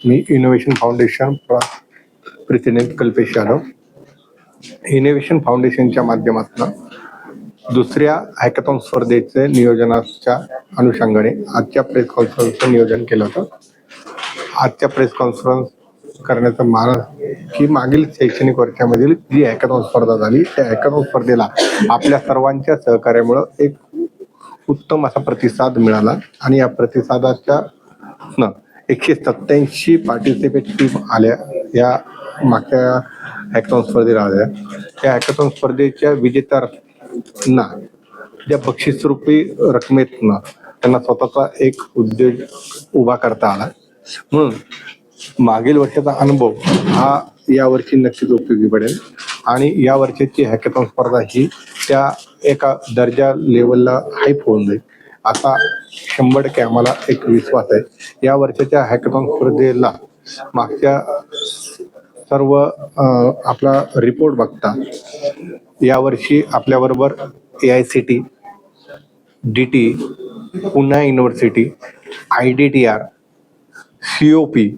मी innovation foundation president Kalpesh Yadav. Innovation फाउंडेशनच्या माध्यमातून दुसऱ्या हॅकॅथॉन स्पर्धेचे नियोजनाच्या अनुषंगाने आजच्या प्रेस कॉन्फरन्सचं नियोजन केलं होतं. आजच्या प्रेस कॉन्फरन्स करण्याचं कारण की मागील शैक्षणिक वर्षामधील जी हॅकॅथॉन स्पर्धा झाली त्या हॅकॅथॉन स्पर्धेला आपल्या सर्वांच्या सहकार्यामुळं एक उत्तम असा प्रतिसाद मिळाला आणि या प्रतिसादाच्या एकशे सत्याऐंशी पार्टिसिपेट टीम आल्या. या मागच्या हॅकथॉन स्पर्धेला आल्या. त्या हॅकथॉन स्पर्धेच्या विजेत्यांना ज्या बक्षीसरूपी रकमेतनं त्यांना स्वतःचा एक उद्योग उभा करता आला. म्हणून मागील वर्षाचा अनुभव हा यावर्षी नक्कीच उपयोगी पडेल. आणि या वर्षाची हॅकेथॉन स्पर्धा ही त्या एका दर्जा लेवलला हाईप होऊन जाईल. आता शंभर टक्के आम्हाला एक विश्वास आहे. या वर्षाच्या हॅकेथॉन स्पर्धेला मागच्या सर्व आपला रिपोर्ट बघता यावर्षी आपल्याबरोबर A I C T D T पुन्हा university I D T R C O P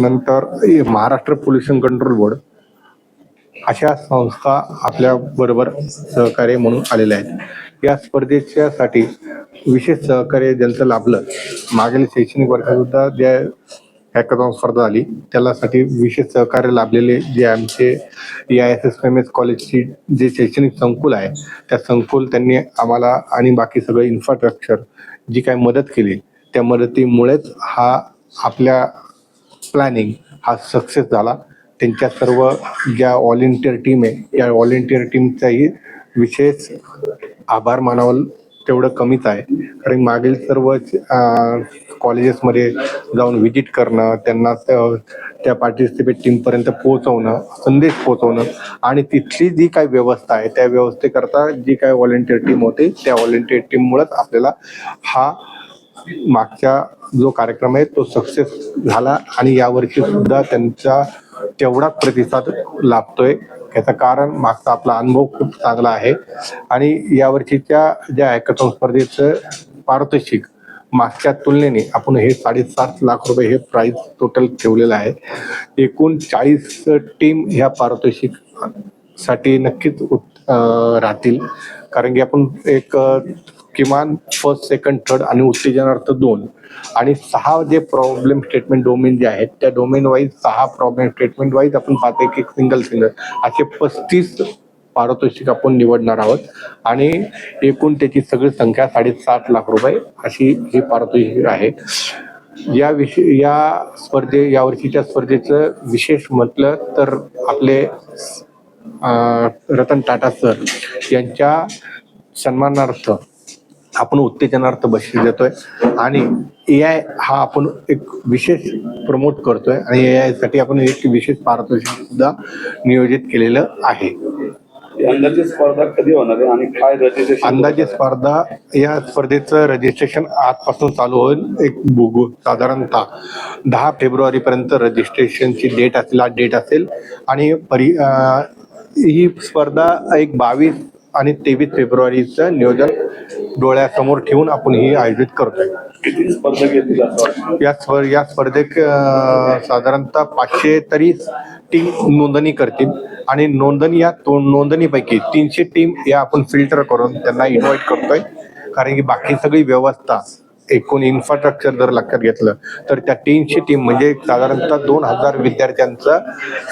नंतर महाराष्ट्र पोल्युशन कंट्रोल बोर्ड अशा संस्था आपल्या बरोबर सहकार्य म्हणून आलेल्या आहेत. या स्पर्धेच्यासाठी विशेष सहकार्य ज्यांचं लाभलं मागील शैक्षणिक वर्षातसुद्धा ज्या हॅकथॉन स्पर्धा झाली त्यासाठी विशेष सहकार्य लाभलेले जे आमचे A I S S M S कॉलेजची जे शैक्षणिक संकुल आहे त्या संकुल त्यांनी आम्हाला आणि बाकी सगळं इन्फ्रास्ट्रक्चर जी काय मदत केली त्या मदतीमुळेच हा आपल्या प्लॅनिंग हा सक्सेस झाला. त्यांच्या सर्व ज्या व्हॉलेंटियर टीम आहे या व्हॉलेंटियर टीमचाही विशेष आभार मानावं तेवढं कमीच आहे. कारण मागील सर्व कॉलेजेसमध्ये जाऊन व्हिजिट करणं त्यांना त्या- पार्टिसिपेट टीमपर्यंत पोहोचवणं संदेश पोहोचवणं आणि तिथली जी काय व्यवस्था आहे त्या व्यवस्थेकरता जी काय व्हॉलेंटियर टीम होते त्या व्हॉलेंटियर टीममुळेच आपल्याला हा मागचा जो कार्यक्रम आहे तो सक्सेस झाला आणि यावर्षी सुद्धा त्यांचा तेवढाच प्रतिसाद लाभतोय. याचं कारण मागचा आपला अनुभव खूप चांगला आहे. आणि यावर्षीच्या ज्या हॅकथॉन स्पर्धेचं पारितोषिक मागच्या तुलनेने आपण हे साडेसात लाख रुपये हे प्राईज टोटल ठेवलेलं आहे. एकूण चाळीस टीम ह्या पारितोषिकसाठी नक्कीच उत- राहतील. कारण की आपण एक किमान फर्स्ट सेकंड थर्ड आणि उत्तेजनार्थ दोन. आणि सहा जे प्रॉब्लेम स्टेटमेंट डोमेन जे आहेत त्या डोमेन वाईज सहा प्रॉब्लेम स्टेटमेंट वाईज आपण पाहतो एक एक सिंगल सिंगल असे पस्तीस पारितोषिक आपण निवडणार आहोत. आणि एकूण त्याची सगळी संख्या साडेसात लाख रुपये अशी ही पारितोषिक आहे. या विषय या स्पर्धे या वर्षीच्या स्पर्धेचं विशेष म्हटलं तर आपले रतन टाटा सर यांच्या सन्मानार्थ आपण उत्तेजनार्थ बक्षीस देतोय. आणि ए आय हा आपण एक विशेष प्रमोट करतोय. आणि ए आयसाठी आपण एक विशेष पारितोषिक सुद्धा नियोजित केलेलं आहे. अंदाजे स्पर्धा कधी होणार आहे आणि काय रजिस्ट्रेशन अंदाजे स्पर्धा या स्पर्धेचं रजिस्ट्रेशन आजपासून चालू होईल. एक बुगू साधारणतः दहा फेब्रुवारी पर्यंत रजिस्ट्रेशनची डेट असेल आज डेट असेल. आणि परि ही स्पर्धा एक बावीस आणि तेवीस फेब्रुवारीचं नियोजन डोळ्यासमोर ठेवून आपण ही आयोजित करतोय? या स्पर् या स्पर्धेत साधारणतः पाचशे तरी टीम नोंदणी करतील. आणि नोंदणी या तो नोंदणीपैकी तीनशे टीम या आपण फिल्टर करून त्यांना इन्व्हाइट करतोय. कारण की बाकी सगळी व्यवस्था एकूण इन्फ्रास्ट्रक्चर जर लक्षात घेतलं तर त्या तीनशे टीम म्हणजे साधारणतः दोन हजार विद्यार्थ्यांचं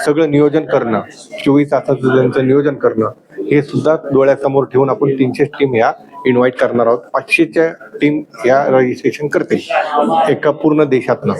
सगळं नियोजन करणं चोवीस तासाचं त्यांचं नियोजन करणं हे सुद्धा डोळ्यासमोर ठेवून आपण तीनशे टीम या इन्व्हाइट करणार आहोत. पाचशेच्या टीम या रजिस्ट्रेशन करते एका पूर्ण देशातनं.